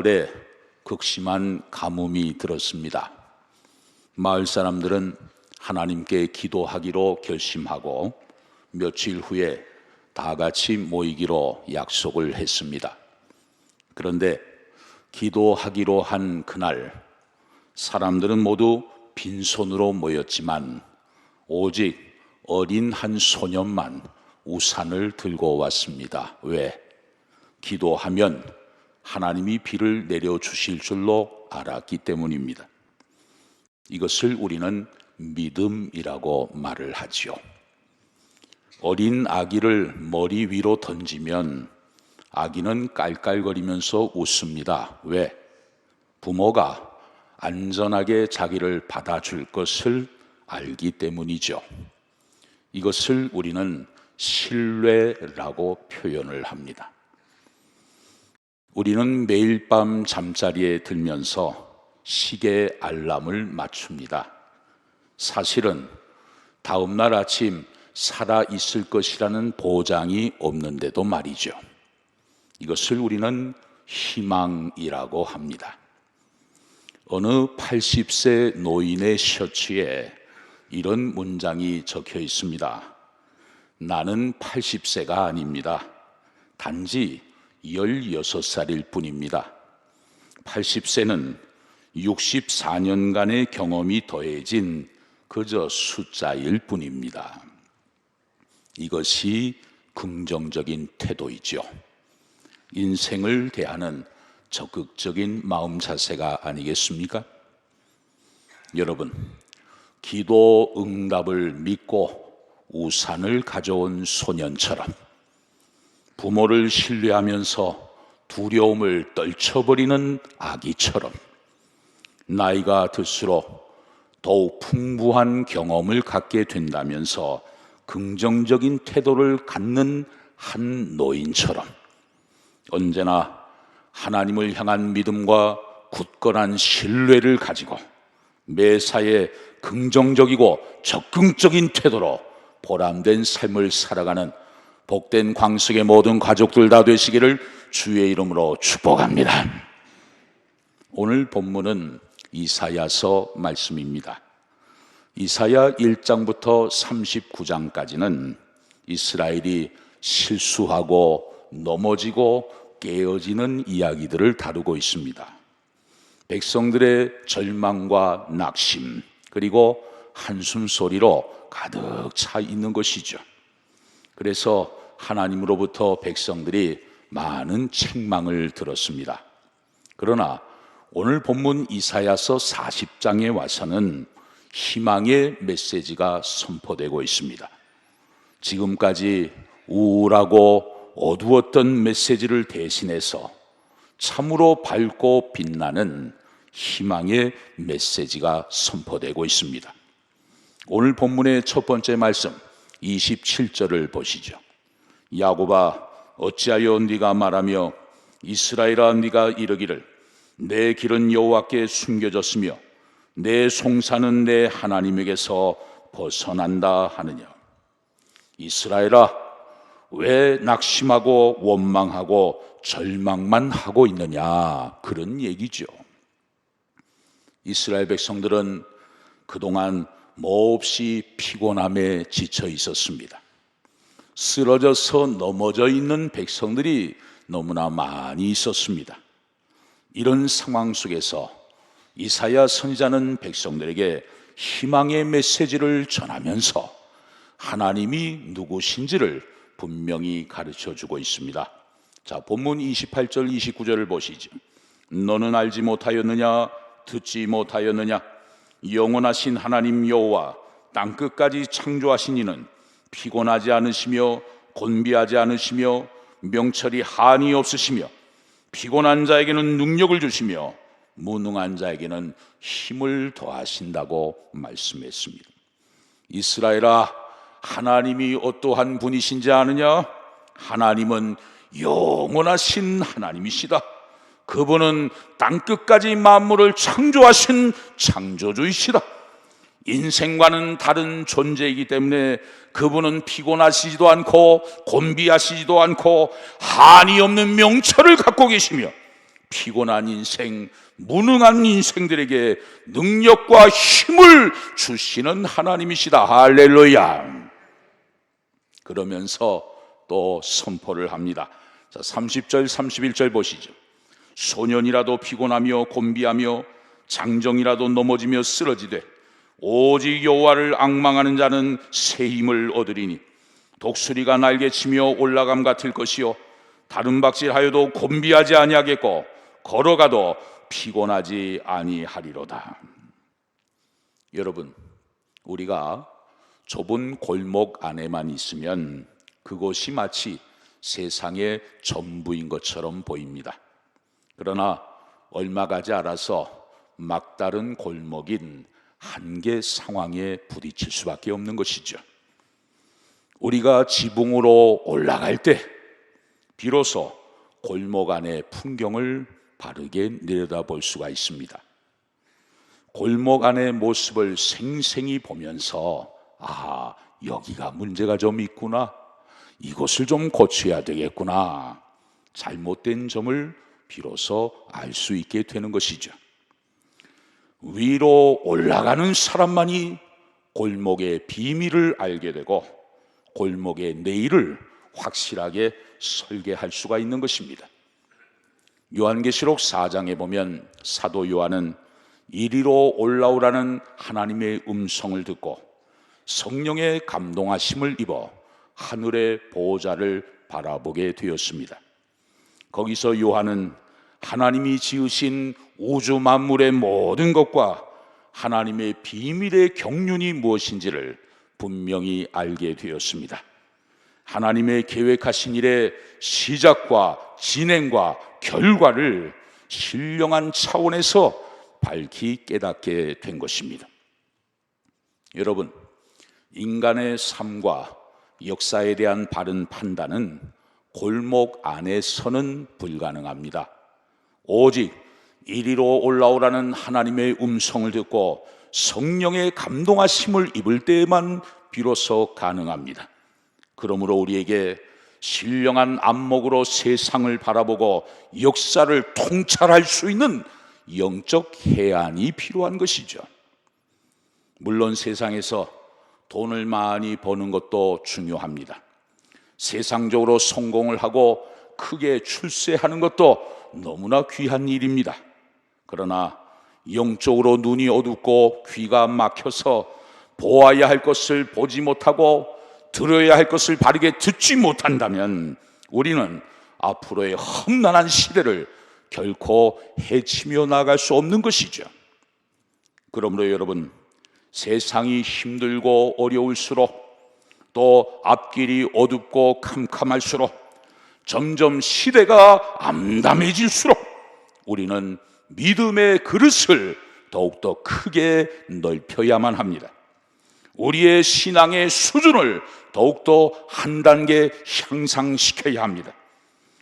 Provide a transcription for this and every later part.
마을에 극심한 가뭄이 들었습니다. 마을 사람들은 하나님께 기도하기로 결심하고 며칠 후에 다 같이 모이기로 약속을 했습니다. 그런데 기도하기로 한 그날 사람들은 모두 빈손으로 모였지만 오직 어린 한 소년만 우산을 들고 왔습니다. 왜? 기도하면 하나님이 비를 내려 주실 줄로 알았기 때문입니다. 이것을 우리는 믿음이라고 말을 하지요. 어린 아기를 머리 위로 던지면 아기는 깔깔거리면서 웃습니다. 왜? 부모가 안전하게 자기를 받아줄 것을 알기 때문이죠. 이것을 우리는 신뢰라고 표현을 합니다. 우리는 매일 밤 잠자리에 들면서 시계 알람을 맞춥니다. 사실은 다음 날 아침 살아 있을 것이라는 보장이 없는데도 말이죠. 이것을 우리는 희망이라고 합니다. 어느 80세 노인의 셔츠에 이런 문장이 적혀 있습니다. 나는 80세가 아닙니다. 단지 16살일 뿐입니다. 80세는 64년간의 경험이 더해진 그저 숫자일 뿐입니다. 이것이 긍정적인 태도이죠. 인생을 대하는 적극적인 마음 자세가 아니겠습니까? 여러분, 기도 응답을 믿고 우산을 가져온 소년처럼 부모를 신뢰하면서 두려움을 떨쳐버리는 아기처럼 나이가 들수록 더욱 풍부한 경험을 갖게 된다면서 긍정적인 태도를 갖는 한 노인처럼 언제나 하나님을 향한 믿음과 굳건한 신뢰를 가지고 매사에 긍정적이고 적극적인 태도로 보람된 삶을 살아가는 복된 광석의 모든 가족들 다 되시기를 주의 이름으로 축복합니다. 오늘 본문은 이사야서 말씀입니다. 이사야 1장부터 39장까지는 이스라엘이 실수하고 넘어지고 깨어지는 이야기들을 다루고 있습니다. 백성들의 절망과 낙심, 그리고 한숨 소리로 가득 차 있는 것이죠. 그래서 하나님으로부터 백성들이 많은 책망을 들었습니다. 그러나 오늘 본문 이사야서 40장에 와서는 희망의 메시지가 선포되고 있습니다. 지금까지 우울하고 어두웠던 메시지를 대신해서 참으로 밝고 빛나는 희망의 메시지가 선포되고 있습니다. 오늘 본문의 첫 번째 말씀 27절을 보시죠. 야곱아 어찌하여 네가 말하며 이스라엘아 네가 이르기를 내 길은 여호와께 숨겨졌으며 내 송사는 내 하나님에게서 벗어난다 하느냐 이스라엘아 왜 낙심하고 원망하고 절망만 하고 있느냐 그런 얘기죠. 이스라엘 백성들은 그동안 몹시 피곤함에 지쳐 있었습니다. 쓰러져서 넘어져 있는 백성들이 너무나 많이 있었습니다. 이런 상황 속에서 이사야 선지자는 백성들에게 희망의 메시지를 전하면서 하나님이 누구신지를 분명히 가르쳐 주고 있습니다. 자, 본문 28절 29절을 보시죠. 너는 알지 못하였느냐 듣지 못하였느냐 영원하신 하나님 여호와 땅 끝까지 창조하신 이는 피곤하지 않으시며 곤비하지 않으시며 명철이 한이 없으시며 피곤한 자에게는 능력을 주시며 무능한 자에게는 힘을 더하신다고 말씀했습니다. 이스라엘아 하나님이 어떠한 분이신지 아느냐? 하나님은 영원하신 하나님이시다. 그분은 땅 끝까지 만물을 창조하신 창조주이시다. 인생과는 다른 존재이기 때문에 그분은 피곤하시지도 않고 곤비하시지도 않고 한이 없는 명철을 갖고 계시며 피곤한 인생, 무능한 인생들에게 능력과 힘을 주시는 하나님이시다. 할렐루야. 그러면서 또 선포를 합니다. 자, 30절, 31절 보시죠. 소년이라도 피곤하며 곤비하며 장정이라도 넘어지며 쓰러지되 오직 여호와를 앙망하는 자는 새 힘을 얻으리니 독수리가 날개치며 올라감 같을 것이요 다른 박질하여도 곤비하지 아니하겠고 걸어가도 피곤하지 아니하리로다. 여러분, 우리가 좁은 골목 안에만 있으면 그곳이 마치 세상의 전부인 것처럼 보입니다. 그러나 얼마 가지 않아서 막다른 골목인 한계 상황에 부딪힐 수밖에 없는 것이죠. 우리가 지붕으로 올라갈 때 비로소 골목 안의 풍경을 바르게 내려다볼 수가 있습니다. 골목 안의 모습을 생생히 보면서 아, 여기가 문제가 좀 있구나. 이것을 좀 고쳐야 되겠구나. 잘못된 점을 비로소 알 수 있게 되는 것이죠. 위로 올라가는 사람만이 골목의 비밀을 알게 되고 골목의 내일을 확실하게 설계할 수가 있는 것입니다. 요한계시록 4장에 보면 사도 요한은 이리로 올라오라는 하나님의 음성을 듣고 성령의 감동하심을 입어 하늘의 보호자를 바라보게 되었습니다. 거기서 요한은 하나님이 지으신 우주 만물의 모든 것과 하나님의 비밀의 경륜이 무엇인지를 분명히 알게 되었습니다. 하나님의 계획하신 일의 시작과 진행과 결과를 신령한 차원에서 밝히 깨닫게 된 것입니다. 여러분, 인간의 삶과 역사에 대한 바른 판단은 골목 안에서는 불가능합니다. 오직 이리로 올라오라는 하나님의 음성을 듣고 성령의 감동하심을 입을 때에만 비로소 가능합니다. 그러므로 우리에게 신령한 안목으로 세상을 바라보고 역사를 통찰할 수 있는 영적 해안이 필요한 것이죠. 물론 세상에서 돈을 많이 버는 것도 중요합니다. 세상적으로 성공을 하고 크게 출세하는 것도 너무나 귀한 일입니다. 그러나 영적으로 눈이 어둡고 귀가 막혀서 보아야 할 것을 보지 못하고 들어야 할 것을 바르게 듣지 못한다면 우리는 앞으로의 험난한 시대를 결코 해치며 나갈 수 없는 것이죠. 그러므로 여러분, 세상이 힘들고 어려울수록 또 앞길이 어둡고 캄캄할수록 점점 시대가 암담해질수록 우리는 믿음의 그릇을 더욱더 크게 넓혀야만 합니다. 우리의 신앙의 수준을 더욱더 한 단계 향상시켜야 합니다.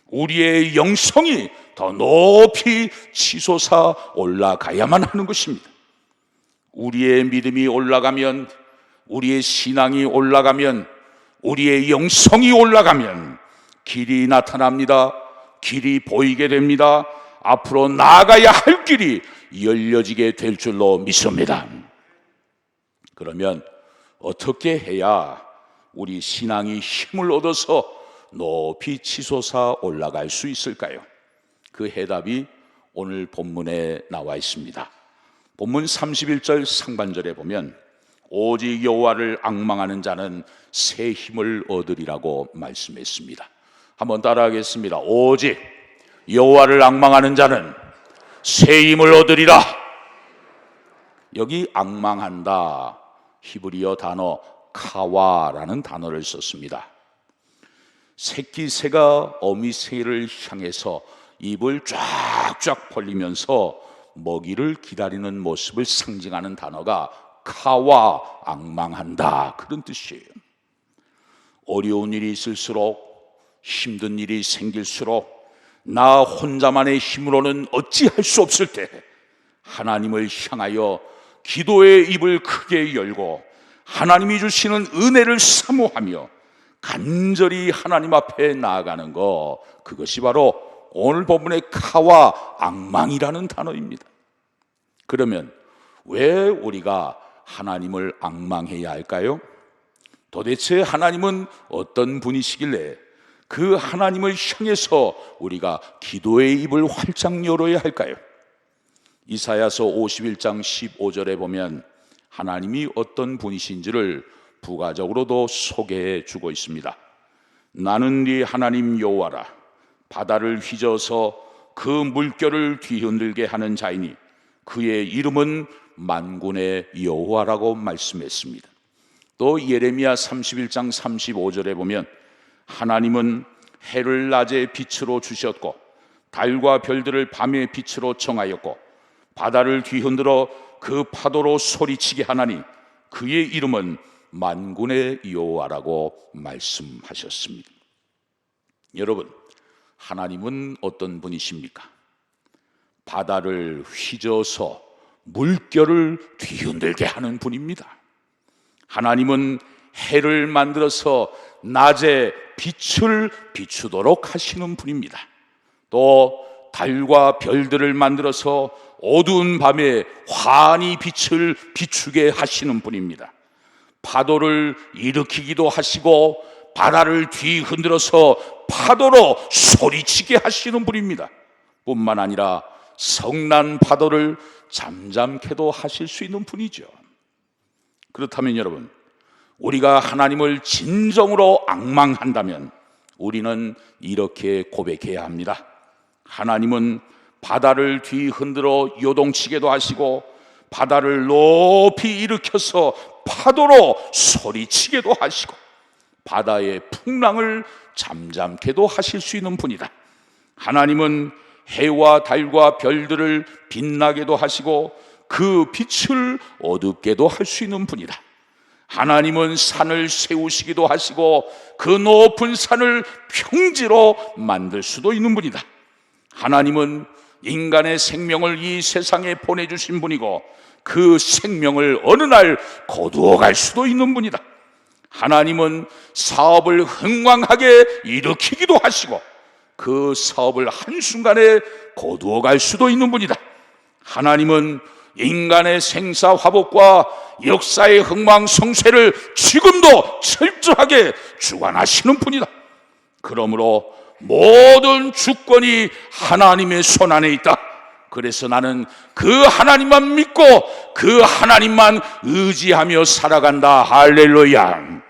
우리의 영성이 더 높이 치솟아 올라가야만 하는 것입니다. 우리의 믿음이 올라가면, 우리의 신앙이 올라가면, 우리의 영성이 올라가면 길이 나타납니다. 길이 보이게 됩니다. 앞으로 나아가야 할 길이 열려지게 될 줄로 믿습니다. 그러면 어떻게 해야 우리 신앙이 힘을 얻어서 높이 치솟아 올라갈 수 있을까요? 그 해답이 오늘 본문에 나와 있습니다. 본문 31절 상반절에 보면 오직 여호와를 앙망하는 자는 새 힘을 얻으리라고 말씀했습니다. 한번 따라하겠습니다. 오직 여호와를 앙망하는 자는 새 힘을 얻으리라. 여기 앙망한다. 히브리어 단어 카와라는 단어를 썼습니다. 새끼 새가 어미 새를 향해서 입을 쫙쫙 벌리면서 먹이를 기다리는 모습을 상징하는 단어가 카와 앙망한다 그런 뜻이에요. 어려운 일이 있을수록 힘든 일이 생길수록 나 혼자만의 힘으로는 어찌할 수 없을 때 하나님을 향하여 기도의 입을 크게 열고 하나님이 주시는 은혜를 사모하며 간절히 하나님 앞에 나아가는 것 그것이 바로 오늘 본문의 카와 악망이라는 단어입니다. 그러면 왜 우리가 하나님을 악망해야 할까요? 도대체 하나님은 어떤 분이시길래 그 하나님을 향해서 우리가 기도의 입을 활짝 열어야 할까요? 이사야서 51장 15절에 보면 하나님이 어떤 분이신지를 부가적으로도 소개해 주고 있습니다. 나는 네 하나님 여호와라 바다를 휘저어서 그 물결을 뒤흔들게 하는 자이니 그의 이름은 만군의 여호와라고 말씀했습니다. 또 예레미야 31장 35절에 보면 하나님은 해를 낮에 빛으로 주셨고 달과 별들을 밤의 빛으로 정하였고 바다를 뒤흔들어 그 파도로 소리치게 하나니 그의 이름은 만군의 여호와라고 말씀하셨습니다. 여러분, 하나님은 어떤 분이십니까? 바다를 휘저어서 물결을 뒤흔들게 하는 분입니다. 하나님은 해를 만들어서 낮에 빛을 비추도록 하시는 분입니다. 또 달과 별들을 만들어서 어두운 밤에 환히 빛을 비추게 하시는 분입니다. 파도를 일으키기도 하시고 바다를 뒤흔들어서 파도로 소리치게 하시는 분입니다. 뿐만 아니라 성난 파도를 잠잠케도 하실 수 있는 분이죠. 그렇다면 여러분, 우리가 하나님을 진정으로 악망한다면 우리는 이렇게 고백해야 합니다. 하나님은 바다를 뒤흔들어 요동치게도 하시고 바다를 높이 일으켜서 파도로 소리치게도 하시고 바다의 풍랑을 잠잠케도 하실 수 있는 분이다. 하나님은 해와 달과 별들을 빛나게도 하시고 그 빛을 어둡게도 할 수 있는 분이다. 하나님은 산을 세우시기도 하시고 그 높은 산을 평지로 만들 수도 있는 분이다. 하나님은 인간의 생명을 이 세상에 보내주신 분이고 그 생명을 어느 날 거두어 갈 수도 있는 분이다. 하나님은 사업을 흥왕하게 일으키기도 하시고 그 사업을 한순간에 거두어 갈 수도 있는 분이다. 하나님은 인간의 생사 화복과 역사의 흥망성쇠를 지금도 철저하게 주관하시는 분이다. 그러므로 모든 주권이 하나님의 손 안에 있다. 그래서 나는 그 하나님만 믿고 그 하나님만 의지하며 살아간다. 할렐루야.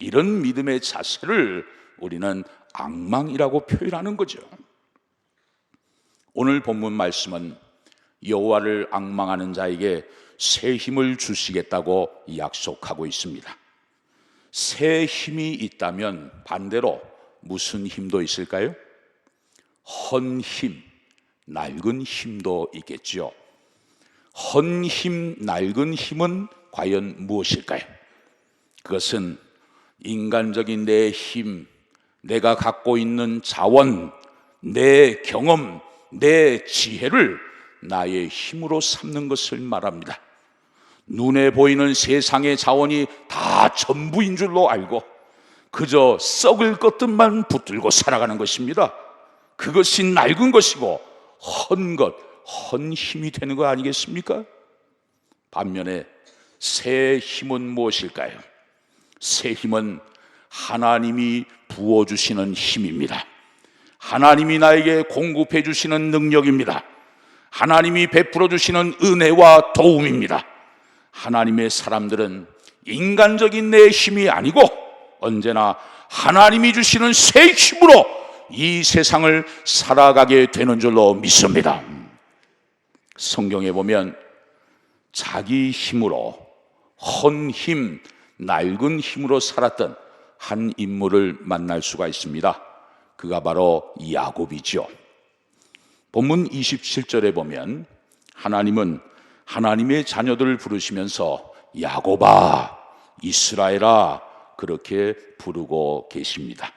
이런 믿음의 자세를 우리는 악망이라고 표현하는 거죠. 오늘 본문 말씀은 여호와를 악망하는 자에게 새 힘을 주시겠다고 약속하고 있습니다. 새 힘이 있다면 반대로 무슨 힘도 있을까요? 헌 힘, 낡은 힘도 있겠지요. 헌 힘, 낡은 힘은 과연 무엇일까요? 그것은 인간적인 내 힘, 내가 갖고 있는 자원, 내 경험, 내 지혜를 나의 힘으로 삼는 것을 말합니다. 눈에 보이는 세상의 자원이 다 전부인 줄로 알고 그저 썩을 것들만 붙들고 살아가는 것입니다. 그것이 낡은 것이고 헌 것, 헌 힘이 되는 거 아니겠습니까? 반면에 새 힘은 무엇일까요? 새 힘은 하나님이 부어주시는 힘입니다. 하나님이 나에게 공급해 주시는 능력입니다. 하나님이 베풀어 주시는 은혜와 도움입니다. 하나님의 사람들은 인간적인 내 힘이 아니고 언제나 하나님이 주시는 새 힘으로 이 세상을 살아가게 되는 줄로 믿습니다. 성경에 보면 자기 힘으로 헌 힘, 낡은 힘으로 살았던 한 인물을 만날 수가 있습니다. 그가 바로 야곱이죠. 본문 27절에 보면 하나님은 하나님의 자녀들을 부르시면서 야곱아, 이스라엘아 그렇게 부르고 계십니다.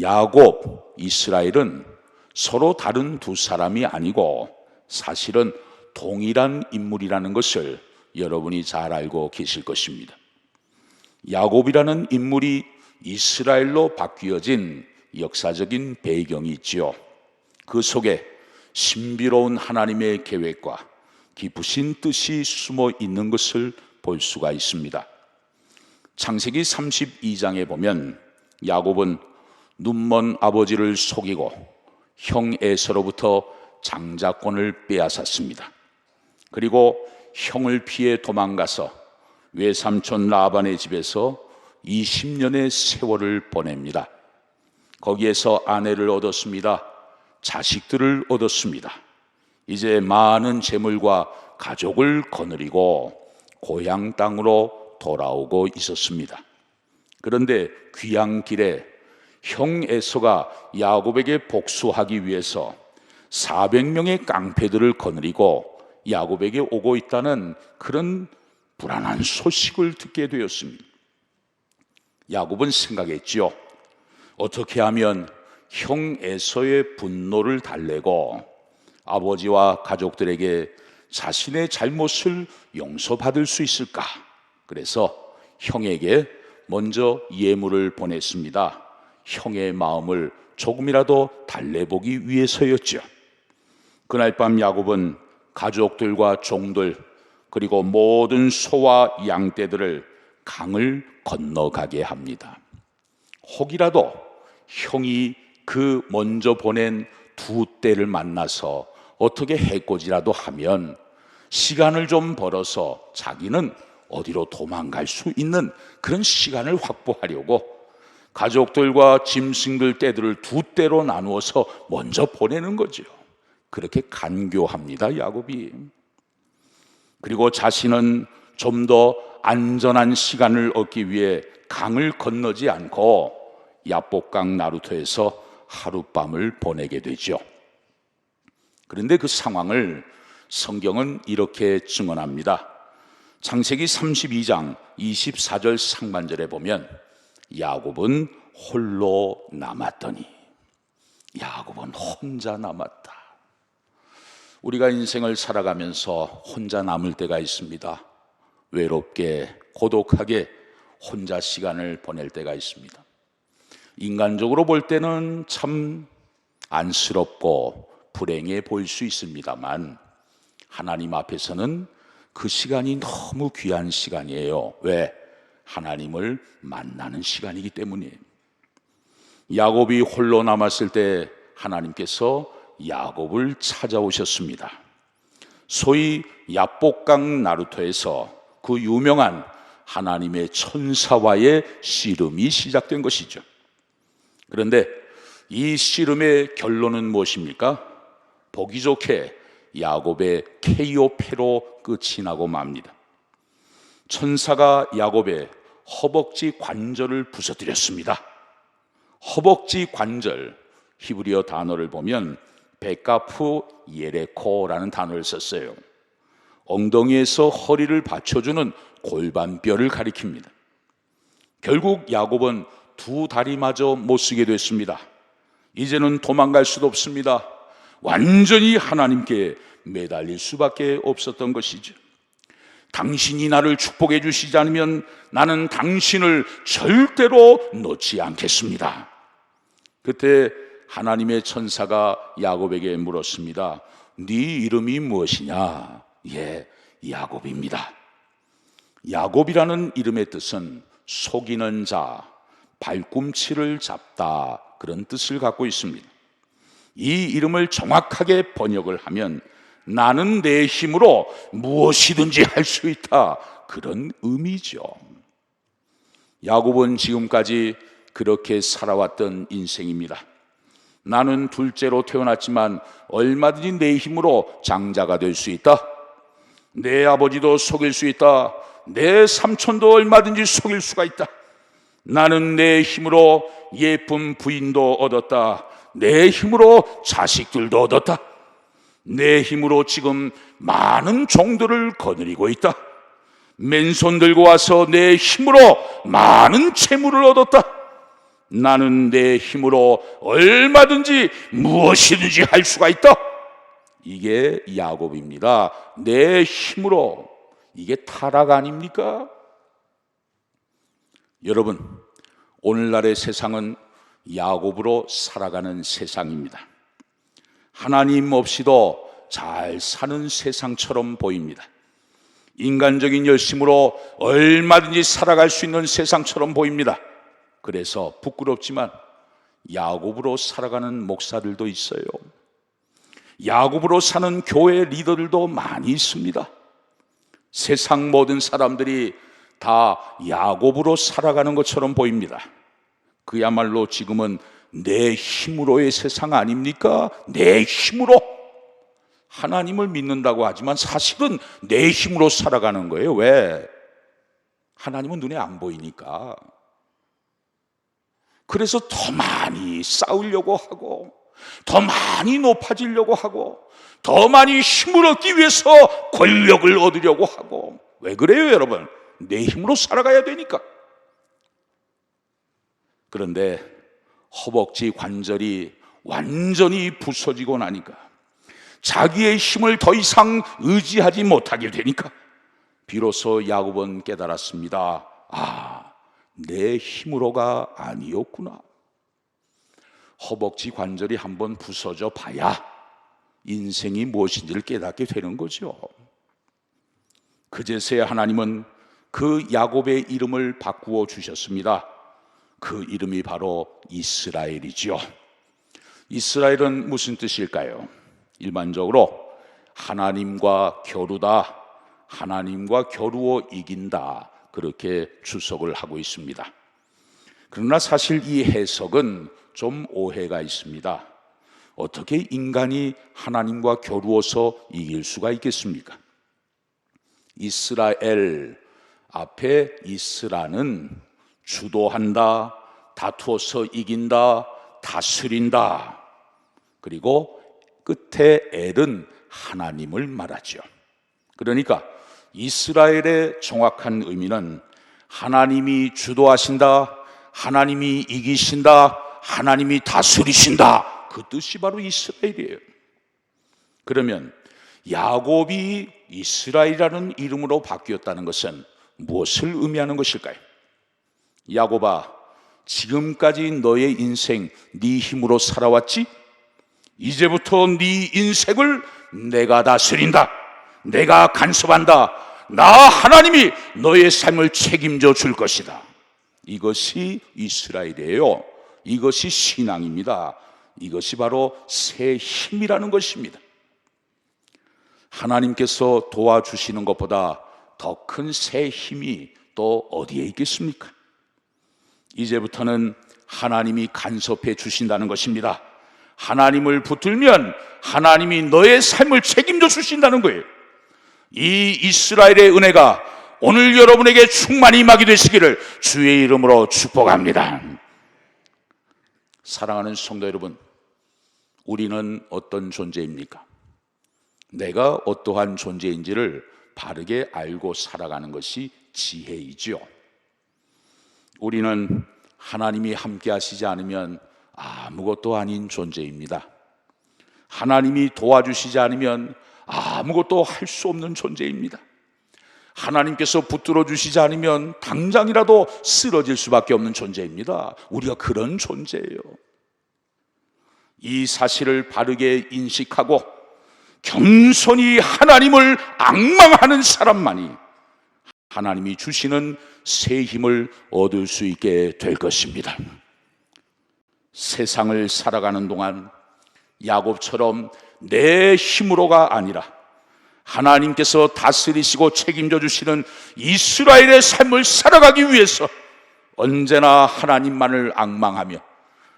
야곱, 이스라엘은 서로 다른 두 사람이 아니고 사실은 동일한 인물이라는 것을 여러분이 잘 알고 계실 것입니다. 야곱이라는 인물이 이스라엘로 바뀌어진 역사적인 배경이 있지요. 그 속에 신비로운 하나님의 계획과 깊으신 뜻이 숨어 있는 것을 볼 수가 있습니다. 창세기 32장에 보면 야곱은 눈먼 아버지를 속이고 형 에서로부터 장자권을 빼앗았습니다. 그리고 형을 피해 도망가서 외삼촌 라반의 집에서 20년의 세월을 보냅니다. 거기에서 아내를 얻었습니다. 자식들을 얻었습니다. 이제 많은 재물과 가족을 거느리고 고향 땅으로 돌아오고 있었습니다. 그런데 귀향 길에 형 에서가 야곱에게 복수하기 위해서 400명의 깡패들을 거느리고 야곱에게 오고 있다는 그런 불안한 소식을 듣게 되었습니다. 야곱은 생각했지요. 어떻게 하면 형 에서의 분노를 달래고 아버지와 가족들에게 자신의 잘못을 용서받을 수 있을까? 그래서 형에게 먼저 예물을 보냈습니다. 형의 마음을 조금이라도 달래보기 위해서였죠. 그날 밤 야곱은 가족들과 종들 그리고 모든 소와 양떼들을 강을 건너가게 합니다. 혹이라도 형이 그 먼저 보낸 두 떼를 만나서 어떻게 해코지라도 하면 시간을 좀 벌어서 자기는 어디로 도망갈 수 있는 그런 시간을 확보하려고 가족들과 짐승들 떼들을 두 떼로 나누어서 먼저 보내는 거죠. 그렇게 간교합니다, 야곱이. 그리고 자신은 좀 더 안전한 시간을 얻기 위해 강을 건너지 않고 야복강 나루토에서 하룻밤을 보내게 되죠. 그런데 그 상황을 성경은 이렇게 증언합니다. 창세기 32장 24절 상반절에 보면 야곱은 홀로 남았더니 야곱은 혼자 남았다. 우리가 인생을 살아가면서 혼자 남을 때가 있습니다. 외롭게 고독하게 혼자 시간을 보낼 때가 있습니다. 인간적으로 볼 때는 참 안쓰럽고 불행해 보일 수 있습니다만 하나님 앞에서는 그 시간이 너무 귀한 시간이에요. 왜? 하나님을 만나는 시간이기 때문이에요. 야곱이 홀로 남았을 때 하나님께서 야곱을 찾아오셨습니다. 소위 야복강 나루토에서 그 유명한 하나님의 천사와의 씨름이 시작된 것이죠. 그런데 이 씨름의 결론은 무엇입니까? 보기 좋게 야곱의 KO패로 끝이 나고 맙니다. 천사가 야곱의 허벅지 관절을 부서뜨렸습니다. 허벅지 관절 히브리어 단어를 보면 베카프 예레코라는 단어를 썼어요. 엉덩이에서 허리를 받쳐주는 골반뼈를 가리킵니다. 결국 야곱은 두 다리마저 못 쓰게 됐습니다. 이제는 도망갈 수도 없습니다. 완전히 하나님께 매달릴 수밖에 없었던 것이죠. 당신이 나를 축복해 주시지 않으면 나는 당신을 절대로 놓지 않겠습니다. 그때 하나님의 천사가 야곱에게 물었습니다. 네 이름이 무엇이냐? 예, 야곱입니다. 야곱이라는 이름의 뜻은 속이는 자, 발꿈치를 잡다 그런 뜻을 갖고 있습니다. 이 이름을 정확하게 번역을 하면 나는 내 힘으로 무엇이든지 할 수 있다. 그런 의미죠. 야곱은 지금까지 그렇게 살아왔던 인생입니다. 나는 둘째로 태어났지만 얼마든지 내 힘으로 장자가 될 수 있다. 내 아버지도 속일 수 있다. 내 삼촌도 얼마든지 속일 수가 있다. 나는 내 힘으로 예쁜 부인도 얻었다. 내 힘으로 자식들도 얻었다. 내 힘으로 지금 많은 종들을 거느리고 있다. 맨손 들고 와서 내 힘으로 많은 재물을 얻었다. 나는 내 힘으로 얼마든지 무엇이든지 할 수가 있다. 이게 야곱입니다. 내 힘으로. 이게 타락 아닙니까? 여러분, 오늘날의 세상은 야곱으로 살아가는 세상입니다. 하나님 없이도 잘 사는 세상처럼 보입니다. 인간적인 열심으로 얼마든지 살아갈 수 있는 세상처럼 보입니다. 그래서 부끄럽지만 야곱으로 살아가는 목사들도 있어요. 야곱으로 사는 교회 리더들도 많이 있습니다. 세상 모든 사람들이 다 야곱으로 살아가는 것처럼 보입니다. 그야말로 지금은 내 힘으로의 세상 아닙니까? 내 힘으로 하나님을 믿는다고 하지만 사실은 내 힘으로 살아가는 거예요. 왜? 하나님은 눈에 안 보이니까. 그래서 더 많이 싸우려고 하고, 더 많이 높아지려고 하고, 더 많이 힘을 얻기 위해서 권력을 얻으려고 하고. 왜 그래요, 여러분? 내 힘으로 살아가야 되니까. 그런데 허벅지 관절이 완전히 부서지고 나니까 자기의 힘을 더 이상 의지하지 못하게 되니까 비로소 야곱은 깨달았습니다. 아, 내 힘으로가 아니었구나. 허벅지 관절이 한번 부서져 봐야 인생이 무엇인지를 깨닫게 되는 거죠. 그제서야 하나님은 그 야곱의 이름을 바꾸어 주셨습니다. 그 이름이 바로 이스라엘이지요. 이스라엘은 무슨 뜻일까요? 일반적으로 하나님과 겨루다, 하나님과 겨루어 이긴다. 그렇게 추석을 하고 있습니다. 그러나 사실 이 해석은 좀 오해가 있습니다. 어떻게 인간이 하나님과 겨루어서 이길 수가 있겠습니까? 이스라엘 앞에 이스라는 주도한다, 다투어서 이긴다, 다스린다. 그리고 끝에 엘은 하나님을 말하죠. 그러니까 이스라엘의 정확한 의미는 하나님이 주도하신다, 하나님이 이기신다, 하나님이 다스리신다. 그 뜻이 바로 이스라엘이에요. 그러면 야곱이 이스라엘이라는 이름으로 바뀌었다는 것은 무엇을 의미하는 것일까요? 야곱아, 지금까지 너의 인생 네 힘으로 살아왔지? 이제부터 네 인생을 내가 다스린다. 내가 간섭한다. 나 하나님이 너의 삶을 책임져 줄 것이다. 이것이 이스라엘이에요. 이것이 신앙입니다. 이것이 바로 새 힘이라는 것입니다. 하나님께서 도와주시는 것보다 더 큰 새 힘이 또 어디에 있겠습니까? 이제부터는 하나님이 간섭해 주신다는 것입니다. 하나님을 붙들면 하나님이 너의 삶을 책임져 주신다는 거예요. 이 이스라엘의 은혜가 오늘 여러분에게 충만히 임하게 되시기를 주의 이름으로 축복합니다. 사랑하는 성도 여러분, 우리는 어떤 존재입니까? 내가 어떠한 존재인지를 바르게 알고 살아가는 것이 지혜이지요. 우리는 하나님이 함께 하시지 않으면 아무것도 아닌 존재입니다. 하나님이 도와주시지 않으면 아무것도 할 수 없는 존재입니다. 하나님께서 붙들어 주시지 않으면 당장이라도 쓰러질 수밖에 없는 존재입니다. 우리가 그런 존재예요. 이 사실을 바르게 인식하고 겸손히 하나님을 악망하는 사람만이 하나님이 주시는 새 힘을 얻을 수 있게 될 것입니다. 세상을 살아가는 동안 야곱처럼 내 힘으로가 아니라 하나님께서 다스리시고 책임져 주시는 이스라엘의 삶을 살아가기 위해서 언제나 하나님만을 악망하며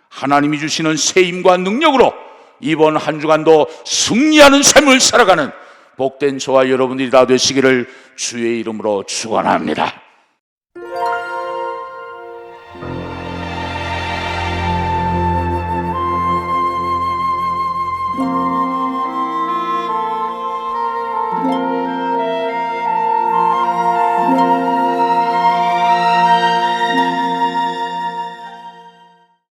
하나님이 주시는 새 힘과 능력으로 이번 한 주간도 승리하는 삶을 살아가는 복된 저와 여러분들이 다 되시기를 주의 이름으로 축원합니다.